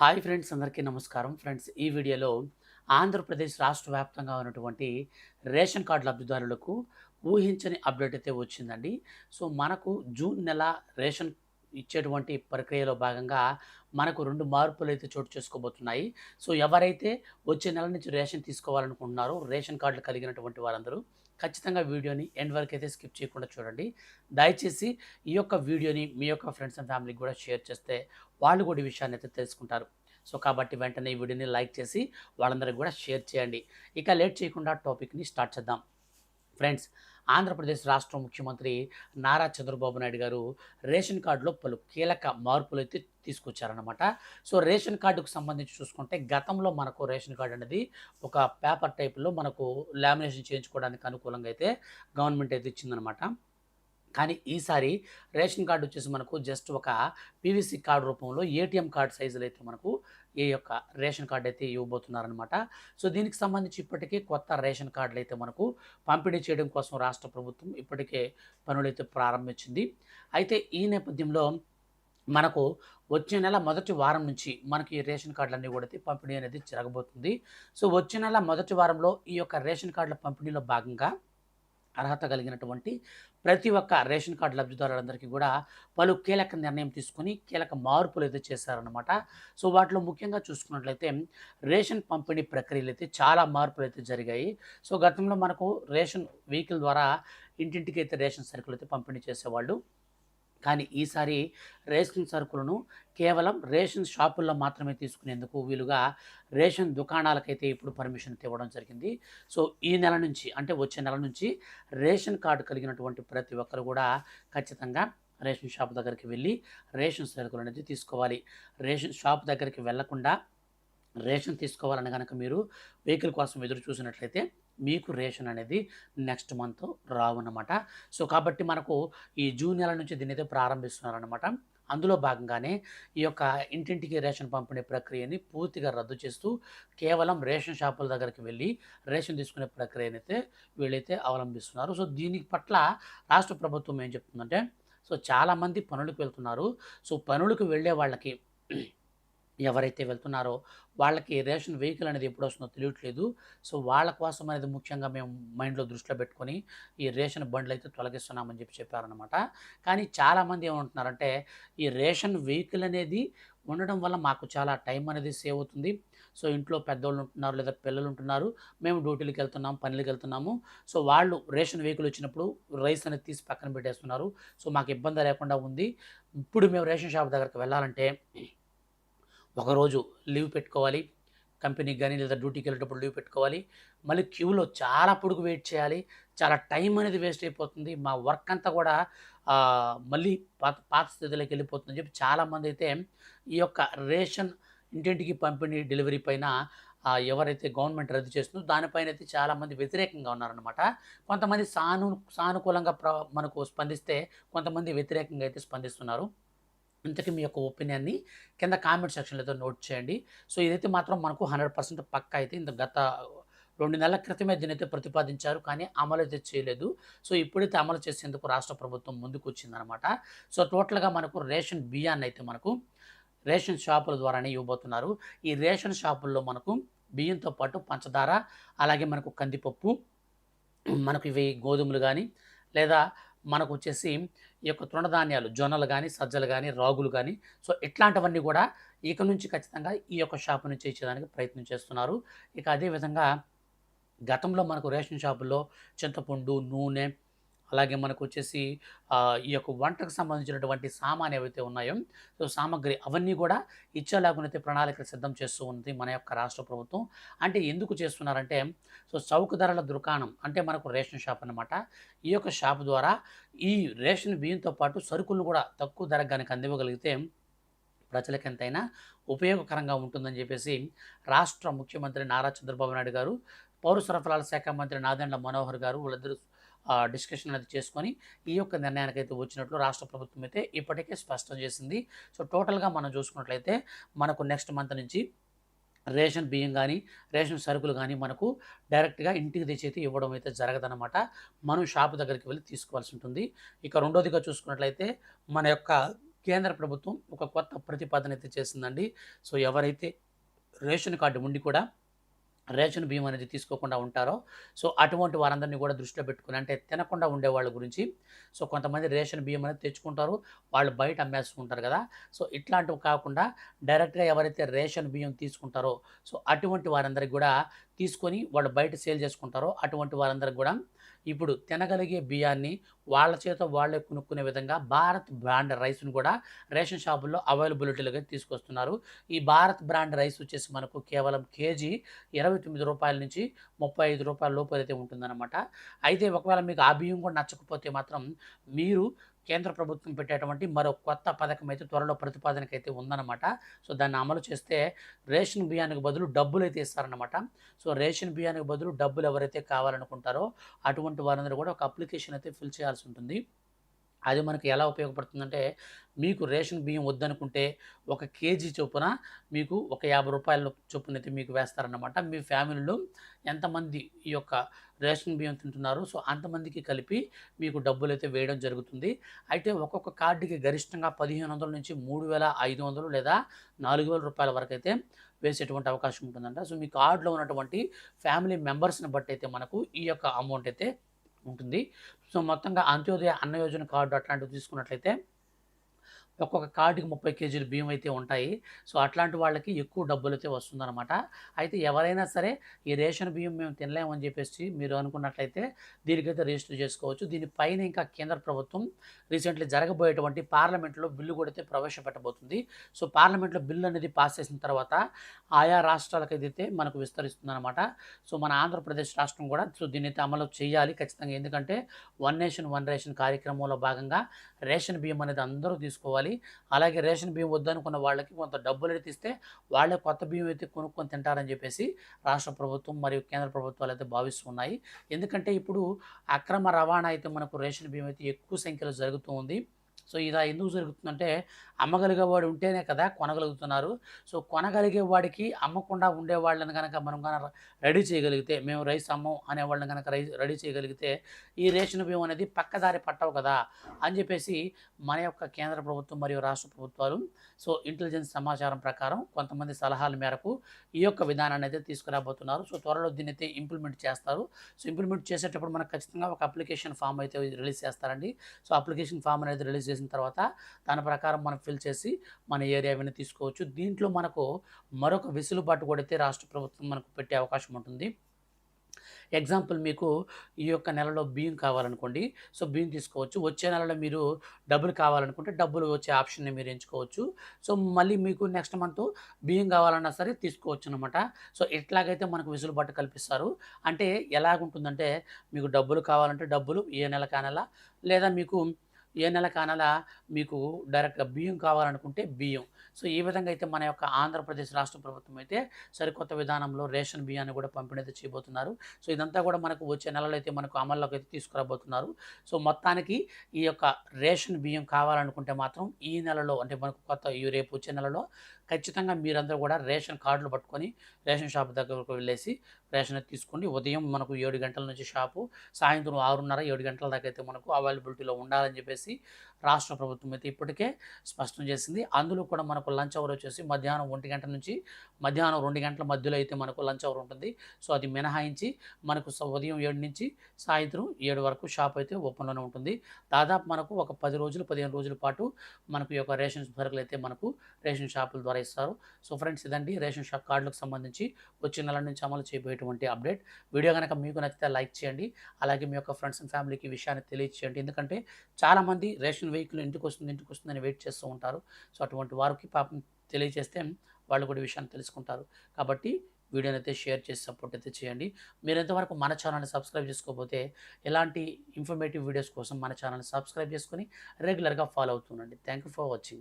Hi friends అందరికీ నమస్కారం. Friends ఈ వీడియోలో ఆంధ్రప్రదేశ్ రాష్ట్ర వ్యాప్తంగా ఉన్నటువంటి రేషన్ కార్డు లబ్ధిదారులకు ఊహించని అప్డేట్ అయితే వచ్చిందండి. సో మనకు జూన్ నెల రేషన్ ఇచ్చేటువంటి ప్రక్రియలో భాగంగా మనకు రెండు మార్పులు అయితే చోటు చేసుకోబోతున్నాయి. సో ఎవరైతే వచ్చే నెల నుంచి రేషన్ తీసుకోవాలనుకుంటున్నారో రేషన్ కార్డులు కలిగినటువంటి వారందరూ ఖచ్చితంగా వీడియోని ఎండ్ వరకు అయితే స్కిప్ చేయకుండా చూడండి. దయచేసి ఈ యొక్క వీడియోని మీ యొక్క ఫ్రెండ్స్ అండ్ ఫ్యామిలీకి కూడా షేర్ చేస్తే వాళ్ళు కూడా ఈ విషయాన్ని అయితే తెలుసుకుంటారు. సో కాబట్టి వెంటనే ఈ వీడియోని లైక్ చేసి వాళ్ళందరికీ కూడా షేర్ చేయండి. ఇక లేట్ చేయకుండా టాపిక్ని స్టార్ట్ చేద్దాం. ఫ్రెండ్స్ ఆంధ్రప్రదేశ్ రాష్ట్ర ముఖ్యమంత్రి నారా చంద్రబాబు నాయుడు గారు రేషన్ కార్డులో పలు కీలక మార్పులు అయితే తీసుకొచ్చారనమాట సో రేషన్ కార్డుకు సంబంధించి చూసుకుంటే గతంలో మనకు రేషన్ కార్డు అనేది ఒక పేపర్ టైప్లో మనకు లామినేషన్ చేయించుకోవడానికి అనుకూలంగా అయితే గవర్నమెంట్ అయితే ఇచ్చిందనమాట కానీ ఈసారి రేషన్ కార్డు వచ్చేసి మనకు జస్ట్ ఒక పీవీసీ కార్డు రూపంలో ఏటీఎం కార్డు సైజులు అయితే మనకు ఈ యొక్క రేషన్ కార్డు అయితే ఇవ్వబోతున్నారనమాట సో దీనికి సంబంధించి ఇప్పటికే కొత్త రేషన్ కార్డులు అయితే మనకు పంపిణీ చేయడం కోసం రాష్ట్ర ప్రభుత్వం ఇప్పటికే పనులైతే ప్రారంభించింది. అయితే ఈ నేపథ్యంలో మనకు వచ్చే నెల మొదటి వారం నుంచి మనకి ఈ రేషన్ కార్డులన్నీ కూడా అయితే పంపిణీ అనేది జరగబోతుంది. సో వచ్చే నెల మొదటి వారంలో ఈ యొక్క రేషన్ కార్డుల పంపిణీలో భాగంగా అర్హత కలిగినటువంటి ప్రతి ఒక్క రేషన్ కార్డు లబ్ధిదారులందరికీ కూడా పలు కీలక నిర్ణయం తీసుకొని కీలక మార్పులు అయితే చేశారనమాట సో వాటిలో ముఖ్యంగా చూసుకున్నట్లయితే రేషన్ పంపిణీ ప్రక్రియలు అయితే చాలా మార్పులు అయితే జరిగాయి. సో గతంలో మనకు రేషన్ వెహికల్ ద్వారా ఇంటింటికి అయితే రేషన్ సరుకులు అయితే పంపిణీ చేసేవాళ్ళు. కానీ ఈసారి రేషన్ సరుకులను కేవలం రేషన్ షాపుల్లో మాత్రమే తీసుకునేందుకు వీలుగా రేషన్ దుకాణాలకైతే ఇప్పుడు పర్మిషన్ ఇవ్వడం జరిగింది. సో ఈ నెల నుంచి అంటే వచ్చే నెల నుంచి రేషన్ కార్డు కలిగినటువంటి ప్రతి ఒక్కరు కూడా ఖచ్చితంగా రేషన్ షాప్ దగ్గరికి వెళ్ళి రేషన్ సరుకులు అనేది తీసుకోవాలి. రేషన్ షాప్ దగ్గరికి వెళ్ళకుండా రేషన్ తీసుకోవాలని కనుక మీరు వెహికల్ కోసం ఎదురు చూసినట్లయితే మీకు రేషన్ అనేది నెక్స్ట్ మంత్ రావన్నమాట. సో కాబట్టి మనకు ఈ జూన్ నెల నుంచి దీన్ని అయితే ప్రారంభిస్తున్నారనమాట అందులో భాగంగానే ఈ యొక్క ఇంటింటికి రేషన్ పంపిణీ ప్రక్రియని పూర్తిగా రద్దు చేస్తూ కేవలం రేషన్ షాపుల దగ్గరికి వెళ్ళి రేషన్ తీసుకునే ప్రక్రియనైతే వీళ్ళైతే అవలంబిస్తున్నారు. సో దీని పట్ల రాష్ట్ర ప్రభుత్వం ఏం చెప్తుందంటే సో చాలామంది పనులకు వెళ్తున్నారు. సో పనులకు వెళ్ళే వాళ్ళకి ఎవరైతే వెళ్తున్నారో వాళ్ళకి రేషన్ వెహికల్ అనేది ఎప్పుడు వస్తుందో తెలియట్లేదు. సో వాళ్ళ కోసం అనేది ముఖ్యంగా మేము మైండ్లో దృష్టిలో పెట్టుకొని ఈ రేషన్ బండ్లు అయితే తొలగిస్తున్నామని చెప్పి చెప్పారనమాట కానీ చాలామంది ఏమంటున్నారంటే ఈ రేషన్ వెహికల్ అనేది ఉండడం వల్ల మాకు చాలా టైం అనేది సేవ్ అవుతుంది. సో ఇంట్లో పెద్దోళ్ళు ఉంటున్నారు లేదా పిల్లలు ఉంటున్నారు మేము డ్యూటీలకు వెళ్తున్నాం పనులకు వెళ్తున్నాము. సో వాళ్ళు రేషన్ వెహికల్ వచ్చినప్పుడు రైస్ అనేది తీసి పక్కన పెట్టేస్తున్నారు. సో మాకు ఇబ్బంది లేకుండా ఉంది. ఇప్పుడు మేము రేషన్ షాప్ దగ్గరకు వెళ్ళాలంటే ఒకరోజు లీవ్ పెట్టుకోవాలి. కంపెనీకి కానీ లేదా డ్యూటీకి వెళ్ళేటప్పుడు లీవ్ పెట్టుకోవాలి. మళ్ళీ క్యూలో చాలా పొడుగు వెయిట్ చేయాలి. చాలా టైం అనేది వేస్ట్ అయిపోతుంది. మా వర్క్ అంతా కూడా మళ్ళీ పాత పాత స్థితిలోకి వెళ్ళిపోతుందని చెప్పి చాలామంది అయితే ఈ యొక్క రేషన్ ఇంటింటికి పంపిణీ డెలివరీ పైన ఎవరైతే గవర్నమెంట్ రద్దు చేస్తుందో దానిపైన అయితే చాలామంది వ్యతిరేకంగా ఉన్నారనమాట కొంతమంది సాను సానుకూలంగా ప్ర మనకు స్పందిస్తే కొంతమంది వ్యతిరేకంగా అయితే స్పందిస్తున్నారు. ఇంతకీ మీ యొక్క ఒపీనియన్ని కింద కామెంట్ సెక్షన్లో అయితే నోట్ చేయండి. సో ఇదైతే మాత్రం మనకు హండ్రెడ్ పర్సెంట్ పక్క అయితే ఇంత గత రెండు నెలల క్రితమే దీనైతే ప్రతిపాదించారు కానీ అమలు అయితే చేయలేదు. సో ఇప్పుడైతే అమలు చేసేందుకు రాష్ట్ర ప్రభుత్వం ముందుకు వచ్చిందనమాట సో టోటల్గా మనకు రేషన్ బియ్యాన్ని అయితే మనకు రేషన్ షాపుల ద్వారానే ఇవ్వబోతున్నారు. ఈ రేషన్ షాపుల్లో మనకు బియ్యంతో పాటు పంచదార అలాగే మనకు కందిపప్పు మనకు ఇవి గోధుమలు కానీ లేదా మనకు వచ్చేసి ఈ యొక్క తృణధాన్యాలు జొన్నలు కానీ సజ్జలు కానీ రాగులు కానీ సో ఇట్లాంటివన్నీ కూడా ఇక నుంచి ఖచ్చితంగా ఈ యొక్క షాపు నుంచి ఇచ్చేదానికి ప్రయత్నం చేస్తున్నారు. ఇక అదేవిధంగా గతంలో మనకు రేషన్ షాపుల్లో చింతపండు నూనె అలాగే మనకు వచ్చేసి ఈ యొక్క వంటకు సంబంధించినటువంటి సామాన్ ఏవైతే ఉన్నాయో సో సామాగ్రి అవన్నీ కూడా ఇచ్చేలాగునైతే ప్రణాళికలు సిద్ధం చేస్తూ ఉంది మన యొక్క రాష్ట్ర ప్రభుత్వం. అంటే ఎందుకు చేస్తున్నారంటే సో చౌక ధరల దుకాణం అంటే మనకు రేషన్ షాప్ అన్నమాట. ఈ యొక్క షాప్ ద్వారా ఈ రేషన్ బియ్యంతో పాటు సరుకులను కూడా తక్కువ ధరకు కనుక అందివ్వగలిగితే ప్రజలకు ఎంతైనా ఉపయోగకరంగా ఉంటుందని చెప్పేసి రాష్ట్ర ముఖ్యమంత్రి నారా చంద్రబాబు నాయుడు గారు పౌర సరఫరాల శాఖ మంత్రి నాదెండ్ల మనోహర్ గారు వాళ్ళిద్దరూ డిస్కషన్ అనేది చేసుకొని ఈ యొక్క నిర్ణయానికి అయితే వచ్చినట్లు రాష్ట్ర ప్రభుత్వం అయితే ఇప్పటికే స్పష్టం చేసింది. సో టోటల్గా మనం చూసుకున్నట్లయితే మనకు నెక్స్ట్ మంత్ నుంచి రేషన్ బియ్యం కానీ రేషన్ సరుకులు కానీ మనకు డైరెక్ట్గా ఇంటికి తెచ్చి అయితే ఇవ్వడం అయితే జరగదన్నమాట. మనం షాప్ దగ్గరికి వెళ్ళి తీసుకోవాల్సి ఉంటుంది. ఇక రెండోదిగా చూసుకున్నట్లయితే మన యొక్క కేంద్ర ప్రభుత్వం ఒక కొత్త ప్రతిపాదన అయితే చేసిందండి. సో ఎవరైతే రేషన్ కార్డు ఉండి కూడా రేషన్ బియ్యం అనేది తీసుకోకుండా ఉంటారో సో అటువంటి వారందరినీ కూడా దృష్టిలో పెట్టుకుని అంటే తినకుండా ఉండే వాళ్ళ గురించి సో కొంతమంది రేషన్ బియ్యం అనేది తెచ్చుకుంటారు వాళ్ళు బయట అమ్మేస్తుంటారు కదా సో ఇట్లాంటివి కాకుండా డైరెక్ట్గా ఎవరైతే రేషన్ బియ్యం తీసుకుంటారో సో అటువంటి వారందరికి కూడా తీసుకొని వాళ్ళు బయట సేల్ చేసుకుంటారో అటువంటి వారందరికి కూడా ఇప్పుడు తినగలిగే బియ్యాన్ని వాళ్ళ చేత వాళ్ళే కొనుక్కునే విధంగా భారత్ బ్రాండ్ రైస్ను కూడా రేషన్ షాపుల్లో అవైలబిలిటీలుగా తీసుకొస్తున్నారు. ఈ భారత్ బ్రాండ్ రైస్ వచ్చేసి మనకు కేవలం కేజీ ఇరవై తొమ్మిది రూపాయల నుంచి ముప్పై ఐదు రూపాయల లోపు అయితే ఉంటుందన్నమాట. అయితే ఒకవేళ మీకు ఆ బియ్యం కూడా నచ్చకపోతే మాత్రం మీరు కేంద్ర ప్రభుత్వం పెట్టేటువంటి మరో కొత్త పథకం అయితే త్వరలో ప్రతిపాదనకైతే అయితే ఉందన్నమాట. సో దాన్ని అమలు చేస్తే రేషన్ బియ్యానికి బదులు డబ్బులు అయితే ఇస్తారన్నమాట. సో రేషన్ బియ్యానికి బదులు డబ్బులు ఎవరైతే కావాలనుకుంటారో అటువంటి వారందరూ కూడా ఒక అప్లికేషన్ అయితే ఫిల్ చేయాల్సి ఉంటుంది. అది మనకి ఎలా ఉపయోగపడుతుందంటే మీకు రేషన్ బియ్యం వద్దనుకుంటే ఒక కేజీ చొప్పున మీకు ఒక యాభై రూపాయల చొప్పున అయితే మీకు వేస్తారన్నమాట. మీ ఫ్యామిలీలో ఎంతమంది ఈ యొక్క రేషన్ బియ్యం తింటున్నారు సో అంతమందికి కలిపి మీకు డబ్బులు అయితే వేయడం జరుగుతుంది. అయితే ఒక్కొక్క కార్డుకి గరిష్టంగా పదిహేను వందల నుంచి మూడు వేల ఐదు వందలు లేదా నాలుగు వేల రూపాయల వరకు అయితే వేసేటువంటి అవకాశం ఉంటుందంట. సో మీ కార్డులో ఉన్నటువంటి ఫ్యామిలీ మెంబర్స్ని బట్టి అయితే మనకు ఈ యొక్క అమౌంట్ అయితే ఉంటుంది. సో మొత్తంగా అంత్యోదయ అన్న యోజన కార్డు అట్లాంటివి తీసుకున్నట్లయితే ఒక్కొక్క కార్డుకి ముప్పై కేజీలు బియ్యం అయితే ఉంటాయి. సో అట్లాంటి వాళ్ళకి ఎక్కువ డబ్బులు అయితే వస్తుందన్నమాట. అయితే ఎవరైనా సరే ఈ రేషన్ బియ్యం మేము తినలేమని చెప్పేసి మీరు అనుకున్నట్లయితే దీనికైతే రిజిస్టర్ చేసుకోవచ్చు. దీనిపైన ఇంకా కేంద్ర ప్రభుత్వం రీసెంట్లీ జరగబోయేటువంటి పార్లమెంట్లో బిల్లు కూడా అయితే ప్రవేశపెట్టబోతుంది. సో పార్లమెంట్లో బిల్లు అనేది పాస్ చేసిన తర్వాత ఆయా రాష్ట్రాలకు అయితే మనకు విస్తరిస్తుందన్నమాట. సో మన ఆంధ్రప్రదేశ్ రాష్ట్రం కూడా సో దీన్ని అయితే అమలు చేయాలి ఖచ్చితంగా. ఎందుకంటే వన్ నేషన్ వన్ రేషన్ కార్యక్రమంలో భాగంగా రేషన్ బియ్యం అనేది అందరూ తీసుకోవాలి. అలాగే రేషన్ బియ్యం వద్దనుకున్న వాళ్ళకి కొంత డబ్బులు అయితే ఇస్తే వాళ్ళే కొత్త బియ్యం అయితే కొనుక్కొని తింటారని చెప్పేసి రాష్ట్ర ప్రభుత్వం మరియు కేంద్ర ప్రభుత్వాలు అయితే భావిస్తున్నాయి. ఎందుకంటే ఇప్పుడు అక్రమ రవాణా అయితే మనకు రేషన్ బియ్యం అయితే ఎక్కువ సంఖ్యలో జరుగుతూ ఉంది. సో ఇలా ఎందుకు జరుగుతుందంటే అమ్మగలిగేవాడు ఉంటేనే కదా కొనగలుగుతున్నారు. సో కొనగలిగే వాడికి అమ్మకుండా ఉండే వాళ్ళని కనుక మనం కనుక రెడీ చేయగలిగితే మేము రైస్ అమ్మం అనే వాళ్ళని కనుక రైస్ రెడీ చేయగలిగితే ఈ రేషన్ బియ్యం అనేది పక్కదారి పట్టవు కదా అని చెప్పేసి మన యొక్క కేంద్ర ప్రభుత్వం మరియు రాష్ట్ర ప్రభుత్వాలు సో ఇంటెలిజెన్స్ సమాచారం ప్రకారం కొంతమంది సలహాల మేరకు ఈ యొక్క విధానాన్ని అయితే తీసుకురాబోతున్నారు. సో త్వరలో దీన్ని అయితే ఇంప్లిమెంట్ చేస్తారు. సో ఇంప్లిమెంట్ చేసేటప్పుడు మనకు ఖచ్చితంగా ఒక అప్లికేషన్ ఫామ్ అయితే రిలీజ్ చేస్తారండి. సో అప్లికేషన్ ఫామ్ అనేది రిలీజ్ చేసిన తర్వాత దాని ప్రకారం మనం ఫిల్ చేసి మన ఏరియా అవన్నీ తీసుకోవచ్చు. దీంట్లో మనకు మరొక వెసులుబాటు కూడా అయితే రాష్ట్ర ప్రభుత్వం మనకు పెట్టే అవకాశం ఉంటుంది. ఎగ్జాంపుల్ మీకు ఈ యొక్క నెలలో బియ్యం కావాలనుకోండి. సో బియ్యం తీసుకోవచ్చు. వచ్చే నెలలో మీరు డబ్బులు కావాలనుకుంటే డబ్బులు వచ్చే ఆప్షన్ని మీరు ఎంచుకోవచ్చు. సో మళ్ళీ మీకు నెక్స్ట్ మంత్ బియ్యం కావాలన్నా సరే తీసుకోవచ్చు అనమాట సో ఇట్లాగైతే మనకు వెసులుబాటు కల్పిస్తారు. అంటే ఎలాగుంటుందంటే మీకు డబ్బులు కావాలంటే డబ్బులు ఏ నెల కానెల లేదా మీకు ఏ నెల మీకు డైరెక్ట్గా బియ్యం కావాలనుకుంటే బియ్యం. సో ఈ విధంగా అయితే మన యొక్క ఆంధ్రప్రదేశ్ రాష్ట్ర ప్రభుత్వం అయితే సరికొత్త విధానంలో రేషన్ బియ్యాన్ని కూడా పంపిణీ అయితే చేయబోతున్నారు. సో ఇదంతా కూడా మనకు వచ్చే నెలలో అయితే మనకు అమల్లోకి అయితే తీసుకురాబోతున్నారు. సో మొత్తానికి ఈ యొక్క రేషన్ బియ్యం కావాలనుకుంటే మాత్రం ఈ నెలలో అంటే మనకు కొత్త ఈ రేపు వచ్చే నెలలో ఖచ్చితంగా మీరందరూ కూడా రేషన్ కార్డులు పట్టుకొని రేషన్ షాప్ దగ్గరకు వెళ్ళేసి రేషన్ తీసుకోండి. ఉదయం మనకు ఏడు గంటల నుంచి షాపు సాయంత్రం ఆరున్నర ఏడు గంటల దాకా అయితే మనకు అవైలబిలిటీలో ఉండాలని చెప్పేసి రాష్ట్ర ప్రభుత్వం అయితే ఇప్పటికే స్పష్టం చేసింది. అందులో కూడా మనకు లంచ్ అవర్ వచ్చేసి మధ్యాహ్నం ఒంటి గంట నుంచి మధ్యాహ్నం రెండు గంటల మధ్యలో అయితే మనకు లంచ్ అవర్ ఉంటుంది. సో అది మినహాయించి మనకు ఉదయం ఏడు నుంచి సాయంత్రం ఏడు వరకు షాప్ అయితే ఓపెన్లోనే ఉంటుంది. దాదాపు మనకు ఒక పది రోజులు పదిహేను రోజుల పాటు మనకు ఈ యొక్క రేషన్ సరుకులు అయితే మనకు రేషన్ షాపుల ద్వారా ఇస్తారు సో ఫ్రెండ్స్ ఇదండి రేషన్ షాప్ కార్డులకు సంబంధించి వచ్చే నెల నుంచి అమలు చేయబోయేటువంటి అప్డేట్. వీడియో కనుక మీకు నచ్చితే లైక్ చేయండి. అలాగే మీ యొక్క ఫ్రెండ్స్ అండ్ ఫ్యామిలీకి విషయాన్ని తెలియచేయండి. ఎందుకంటే చాలామంది రేషన్ వెహికల్ ఇంటికి వస్తుంది ఇంటికి వస్తుందని వెయిట్ చేస్తూ ఉంటారు. సో అటువంటి వారికి పాపం తెలియజేస్తే వాళ్ళు కూడా విషయాన్ని తెలుసుకుంటారు. కాబట్టి వీడియోని అయితే షేర్ చేసి సపోర్ట్ అయితే చేయండి. మీరు ఎంతవరకు మన ఛానల్ని సబ్స్క్రైబ్ చేసుకోకపోతే ఇలాంటి ఇన్ఫర్మేటివ్ వీడియోస్ కోసం మన ఛానల్ని సబ్స్క్రైబ్ చేసుకొని రెగ్యులర్గా follow అవుతుండండి. Thank you for watching.